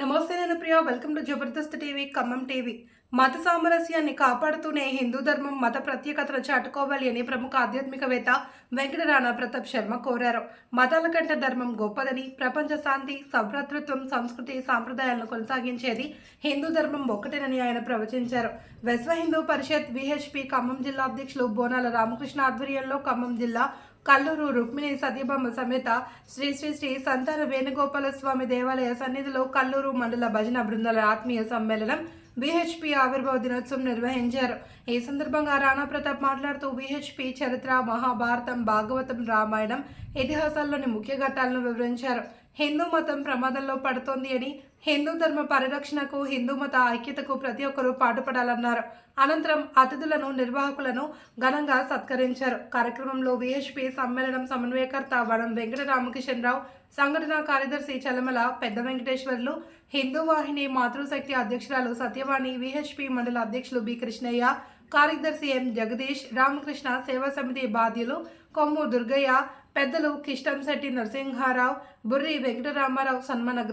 నమస్తే నేను Priya. Welcome to Jabardasth TV Khammam TV మత సామరస్యాన్ని కాపాడుతూనే హిందూ ధర్మం మత ప్రత్యేకతను చాటుకోవాలి అని ప్రముఖ ఆధ్యాత్మికవేత్త వెంకటరాణ ప్రతాప్ శర్మ కోరారు. మతాల కంటే ధర్మం గొప్పదని ప్రపంచ శాంతి సభ్రతృత్వం సంస్కృతి సాంప్రదాయాలను కొనసాగించేది హిందూ ధర్మం ఒక్కటేనని ఆయన ప్రవచించారు. విశ్వ హిందూ పరిషత్ విహెచ్పి ఖమ్మం జిల్లా అధ్యక్షులు బోనాల రామకృష్ణ ఆధ్వర్యంలో ఖమ్మం జిల్లా కల్లూరు రుక్మిణి సతీభమ్మ సమేత శ్రీ శ్రీ శ్రీ సంతాన వేణుగోపాల స్వామి దేవాలయ సన్నిధిలో కల్లూరు మండల భజన బృందాల ఆత్మీయ సమ్మేళనం బీహెచ్పీ ఆవిర్భావ దినోత్సవం నిర్వహించారు. ఈ సందర్భంగా రాణా ప్రతాప్ మాట్లాడుతూ బీహెచ్పీ చరిత్ర మహాభారతం భాగవతం రామాయణం ఇతిహాసాల్లోని ముఖ్య ఘట్టాలను వివరించారు. హిందూ మతం ప్రమాదంలో పడుతోంది అని హిందూ ధర్మ పరిరక్షణకు హిందూ మత ఐక్యతకు ప్రతి ఒక్కరూ పాటుపడాలన్నారు. అనంతరం అతిథులను నిర్వాహకులను ఘనంగా సత్కరించారు. కార్యక్రమంలో విహెచ్పి సమ్మేళనం సమన్వయకర్త వనం వెంకట రామకిషన్ రావు సంఘటన కార్యదర్శి చలమల పెద్ద వెంకటేశ్వర్లు హిందూ వాహిని మాతృశక్తి అధ్యక్షురాలు సత్యవాణి విహెచ్పి మండల అధ్యక్షులు బి కృష్ణయ్య కార్యదర్శి ఎం జగదీష్ రామకృష్ణ సేవా సమితి బాధ్యులు కొమ్ము దుర్గయ్య పెద్దలు కిష్టంశెట్టి నరసింహారావు బుర్రి వెంకటరామారావు సన్మాన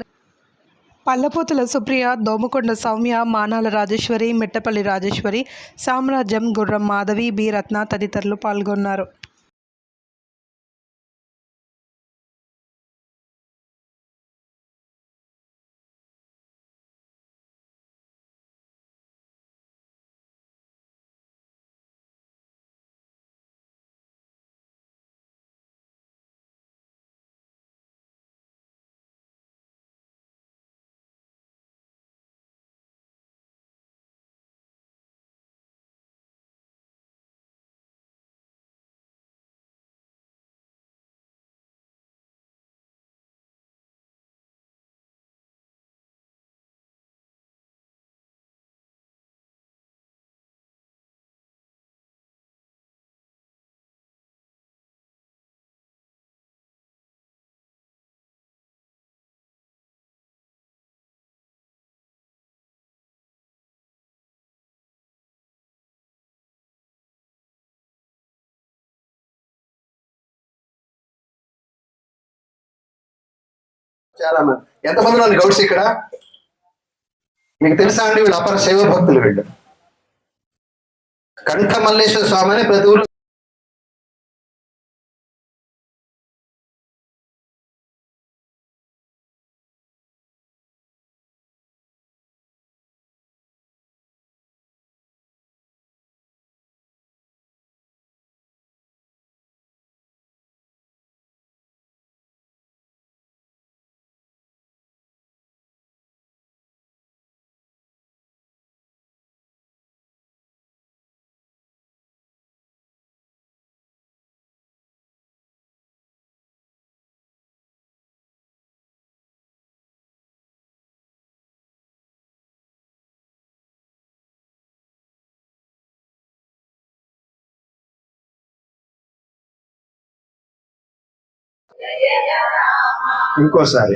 పల్లపోతుల సుప్రియ దోమకొండ సౌమ్య మానాల రాజేశ్వరి మిట్టపల్లి రాజేశ్వరి సామ్రాజ్యం గుర్రం మాధవి బి రత్న తదితరులు పాల్గొన్నారు. చాలా మంది. ఎంతమంది ఉన్నారు గౌడ్స్ ఇక్కడ? మీకు తెలుసా అండి వీళ్ళు అపర శైవ భక్తులు వీళ్ళు. కంఠ మల్లేశ్వర స్వామి అని ప్రతి ఊరు ఇంకోసారి.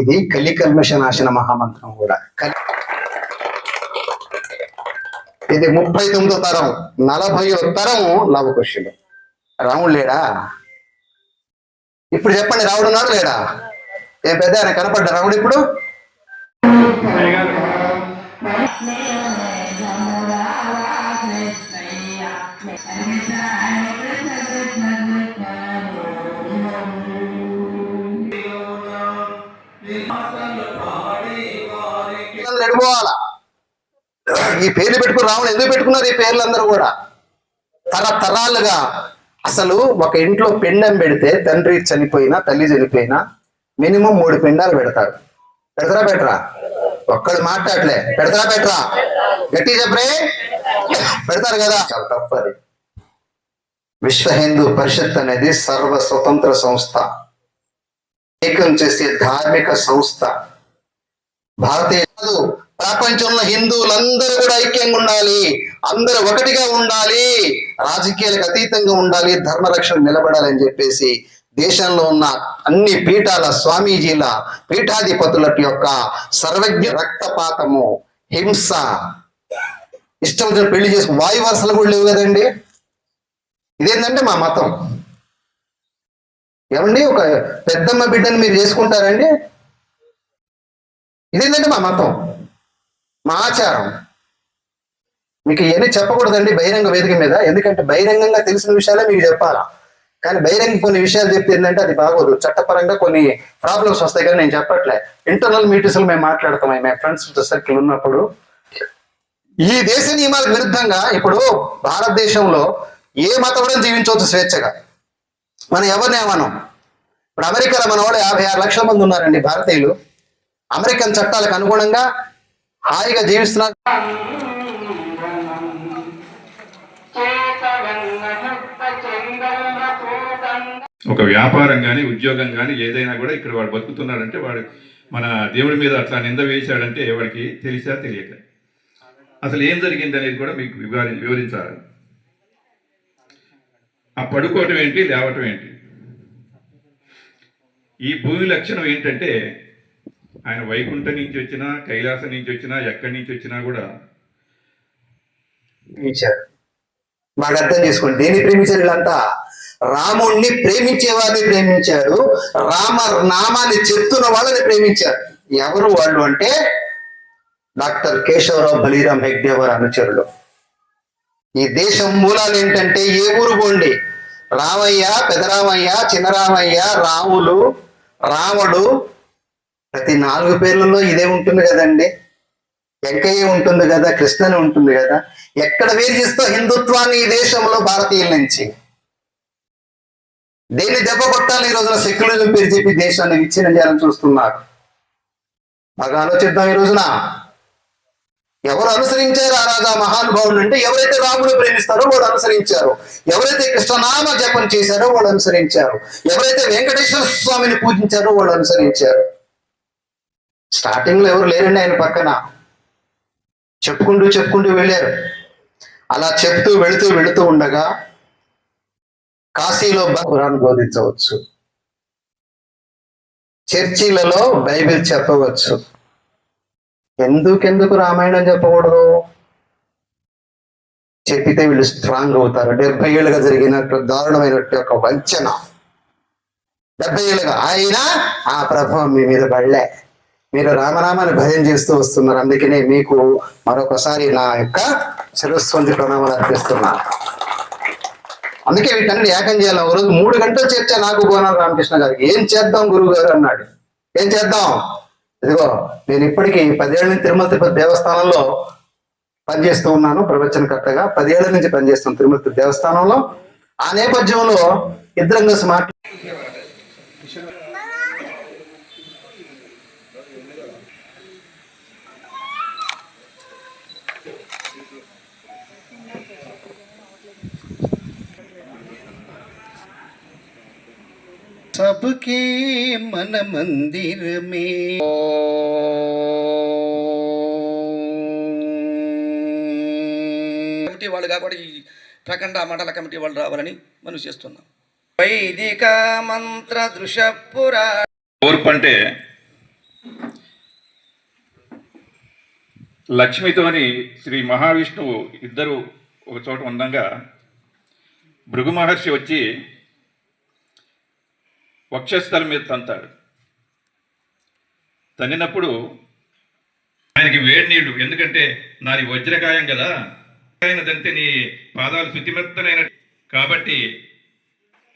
ఇది కలి నాశన మహామంత్రం కూడా. ఇది ముప్పై తొమ్మిదో తరం నలభైవ తరము లవకుశులు రాముడు లేడా? ఇప్పుడు చెప్పండి రాముడు ఉన్నాడు లేడా? ఏ పెద్ద ఆయన కనపడ్డా రాముడు ఇప్పుడు? నడిపోవాలా ఈ పేర్లు పెట్టుకుని రావడం ఎందుకు పెట్టుకున్నారు ఈ పేర్లు అందరూ కూడా? తరతరాలుగా అసలు ఒక ఇంట్లో పిండం పెడితే తండ్రి చనిపోయినా తల్లి చనిపోయినా మినిమం మూడు పిండాలు పెడతారు పెడతారా పెట్టరా? ఒక్కడు మాట్లాడలే. పెడతారా పెట్టరా? గట్టి చెప్పరే. పెడతారు కదా? చాలా తప్పది విశ్వ హిందూ పరిషత్ అనేది సర్వ స్వతంత్ర సంస్థ. ఏకం చేసే ధార్మిక సంస్థ. భారతీయ ప్రపంచంలో హిందువులందరూ కూడా ఐక్యంగా ఉండాలి. అందరూ ఒకటిగా ఉండాలి. రాజకీయాలకు అతీతంగా ఉండాలి. ధర్మరక్షణ నిలబడాలి అని చెప్పేసి దేశంలో ఉన్న అన్ని పీఠాల స్వామీజీల పీఠాధిపతుల యొక్క సర్వజ్ఞ రక్తపాతము హింస. ఇష్టం పెళ్ళి చేసుకు వాయువర్సలు కూడా లేవు కదండి? ఇదేంటంటే మా మతం. ఏమండి? ఒక పెద్దమ్మ బిడ్డని మీరు చేసుకుంటారండి? ఇదేంటంటే మా మతం. మా ఆచారం. మీకు ఇవన్నీ చెప్పకూడదండి బహిరంగ వేదిక మీద. ఎందుకంటే బహిరంగంగా తెలిసిన విషయాలే మీకు చెప్పాలా? కానీ బహిరంగ కొన్ని విషయాలు చెప్తే ఏంటంటే అది బాగోదు. చట్టపరంగా కొన్ని ప్రాబ్లమ్స్ వస్తాయి కానీ నేను చెప్పట్లే. ఇంటర్నల్ మీటింగ్స్ మేము మాట్లాడతాం. మేము ఫ్రెండ్స్ సర్కిల్ ఉన్నప్పుడు. ఈ దేశ నియమాలకు విరుద్ధంగా ఇప్పుడు భారతదేశంలో ఏ మతముడం జీవించవచ్చు స్వేచ్ఛగా. మనం ఎవరిని ఏమనం ఇప్పుడు అమెరికాలో మన వాళ్ళు యాభై ఆరు లక్షల మంది ఉన్నారండి భారతీయులు. అమెరికన్ చట్టాలకు అనుగుణంగా హాయిగా జీవిస్తున్నారు. ఒక వ్యాపారం కానీ ఉద్యోగం కానీ ఏదైనా కూడా ఇక్కడ వాడు బతుకుతున్నాడంటే వాడు మన దేవుడి మీద అట్లా నింద వేశాడంటే వాడికి తెలిసా తెలియక. అసలు ఏం జరిగింది అనేది కూడా మీకు వివరి వివరించాలి ఆ పడుకోవటం ఏంటి లేవటం ఏంటి? ఈ భూమి లక్షణం ఏంటంటే ఆయన వైకుంఠం నుంచి వచ్చినా కైలాసం నుంచి వచ్చినా ఎక్కడి నుంచి వచ్చినా కూడా ప్రేమించారు. బాగా అర్థం చేసుకోండి. దేని ప్రేమించారు వీళ్ళంతా రాముణ్ణి ప్రేమించే వారిని ప్రేమించారు. రామ నామాన్ని చెప్తున్న వాళ్ళని ప్రేమించారు. ఎవరు వాళ్ళు అంటే డాక్టర్ కేశవరావు బలీరామ్ హెగ్డే వారి అనుచరులు. ఈ దేశం మూలాలు ఏంటంటే ఏ ఊరు పోండి? రామయ్య పెదరామయ్య చిన్నరామయ్య రాములు రాముడు ప్రతి నాలుగు పేర్లలో ఇదే ఉంటుంది కదండి. వెంకయ్య ఉంటుంది కదా కృష్ణని ఉంటుంది కదా. ఎక్కడ వేధిస్తో హిందుత్వాన్ని ఈ దేశంలో భారతీయుల నుంచి? దేన్ని దెబ్బ కొట్టాలి ఈ రోజున సెక్యులరిజం పేరు చెప్పి దేశాన్ని విచ్ఛిన్నం చేయాలని చూస్తున్నారు. బాగా ఆలోచిద్దాం ఈ రోజున. ఎవరు అనుసరించారు ఆ రాజా మహానుభావుడు అంటే ఎవరైతే రాముడు ప్రేమిస్తారో వాడు అనుసరించారు. ఎవరైతే కృష్ణనామ జపం చేశారో వాళ్ళు అనుసరించారు. ఎవరైతే వెంకటేశ్వర స్వామిని పూజించారో వాళ్ళు అనుసరించారు. స్టార్టింగ్లో ఎవరు లేరండి ఆయన పక్కన. చెప్పుకుంటూ చెప్పుకుంటూ వెళ్ళారు. అలా చెప్తూ వెళుతూ వెళుతూ ఉండగా కాశీలో ఖురాన్ బోధించవచ్చు. చర్చిలలో బైబిల్ చెప్పవచ్చు. ఎందుకెందుకు రామాయణం చెప్పకూడదు? చెప్పితే వీళ్ళు స్ట్రాంగ్ అవుతారు. డెబ్బై ఏళ్ళుగా జరిగినట్టు దారుణమైనట్టు ఒక వంచన. డెబ్బై ఏళ్ళుగా ఆయన ఆ ప్రభావం మీ మీద పడలే. మీరు రామనామాన్ని భయం చేస్తూ వస్తున్నారు. అందుకనే మీకు మరొకసారి నా యొక్క శిరస్వంతి ప్రణామాలు అర్పిస్తున్నా. అందుకే వీటన్ని ఏకం చేయాలి. ఒక రోజు మూడు గంటలు చేర్చా నాకు బోనాలు రామకృష్ణ గారికి ఏం చేద్దాం గురువు గారు అన్నాడు. ఏం చేద్దాం? ఇదిగో నేను ఇప్పటికీ పదేళ్ళ నుంచి తిరుమల తిరుపతి దేవస్థానంలో పనిచేస్తూ ఉన్నాను ప్రవచనకర్తగా. పదేళ్ళ నుంచి పనిచేస్తున్నాను తిరుమల తిరుపతి దేవస్థానంలో. ఆ నేపథ్యంలో ఇద్దరం కలిసి सबके मन मंदिर में కమిటీ వాళ్ళు కాబట్టి ఈ ప్రఖండ మండల కమిటీ వాళ్ళు రావాలని మనం చేస్తున్నాం వైదిక మంత్ర దృశ్యపురా ఓర్పు అంటే లక్ష్మితోని శ్రీ మహావిష్ణువు ఇద్దరు ఒక చోట ఉండగా భృగు మహర్షి వచ్చి వక్షస్థలం మీద తంతాడు. తన్నినప్పుడు ఆయనకి వేడి నీళ్ళు ఎందుకంటే నాది వజ్రకాయం కదా. అయినదంటే నీ పాదాలు శుతిమెత్తనైన కాబట్టి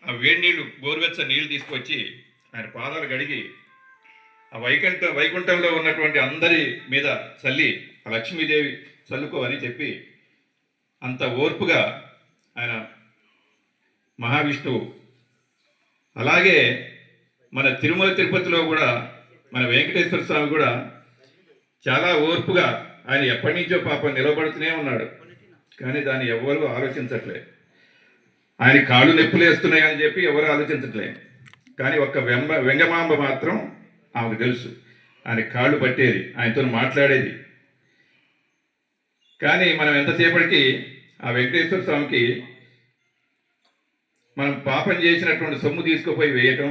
ఆ వేడి నీళ్ళు గోరువెచ్చ నీళ్ళు తీసుకొచ్చి ఆయన పాదాలు గడిగి ఆ వైకుంఠ వైకుంఠంలో ఉన్నటువంటి అందరి మీద చల్లి ఆ లక్ష్మీదేవి చల్లుకో అని చెప్పి అంత ఓర్పుగా ఆయన మహావిష్ణువు అలాగే మన తిరుమల తిరుపతిలో కూడా మన వెంకటేశ్వర స్వామి కూడా చాలా ఓర్పుగా ఆయన ఎప్పటి నుంచో పాపం నిలబడుతూనే ఉన్నాడు. కానీ దాన్ని ఎవరు ఆలోచించట్లే ఆయన కాళ్ళు నొప్పులు వేస్తున్నాయి అని చెప్పి ఎవరు ఆలోచించట్లే కానీ ఒక్క వెంబ వెంగమాంబ మాత్రం ఆమెకు తెలుసు. ఆయన కాళ్ళు పట్టేది ఆయనతో మాట్లాడేది. కానీ మనం ఎంతసేపటికి ఆ వెంకటేశ్వర స్వామికి మనం పాపం చేసినటువంటి సొమ్ము తీసుకుపోయి వేయటం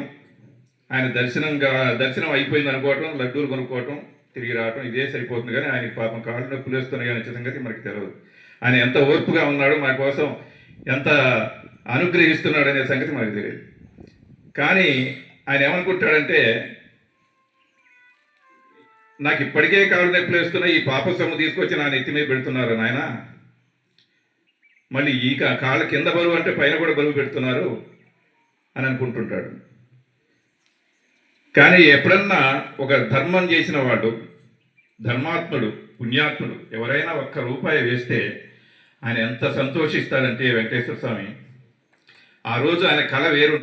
ఆయన దర్శనంగా దర్శనం అయిపోయింది అనుకోవటం లడ్డూలు కొనుక్కోవటం తిరిగి రావటం ఇదే సరిపోతుంది కానీ ఆయనకి పాపం కాళ్ళు నొప్పులు వేస్తున్నాయి అనే సంగతి మనకి తెలియదు ఆయన ఎంత ఓర్పుగా ఉన్నాడో మా కోసం ఎంత అనుగ్రహిస్తున్నాడు అనే సంగతి మనకు తెలియదు. కానీ ఆయన ఏమనుకుంటాడంటే నాకు ఇప్పటికే కాళ్ళు నొప్పులు వేస్తున్నాయి ఈ పాప సొమ్ము తీసుకొచ్చి నా నెత్తి మీద పెడుతున్నారు నాయన? మళ్ళీ ఈ కాళ్ళ కింద బరువు అంటే పైన కూడా బరువు పెడుతున్నారు అని అనుకుంటుంటాడు. కానీ ఎప్పుడన్నా ఒక ధర్మం చేసిన వాడు ధర్మాత్ముడు పుణ్యాత్ముడు ఎవరైనా ఒక్క రూపాయి వేస్తే ఆయన ఎంత సంతోషిస్తాడంటే వెంకటేశ్వర స్వామి ఆ రోజు ఆయన కళ వేరు.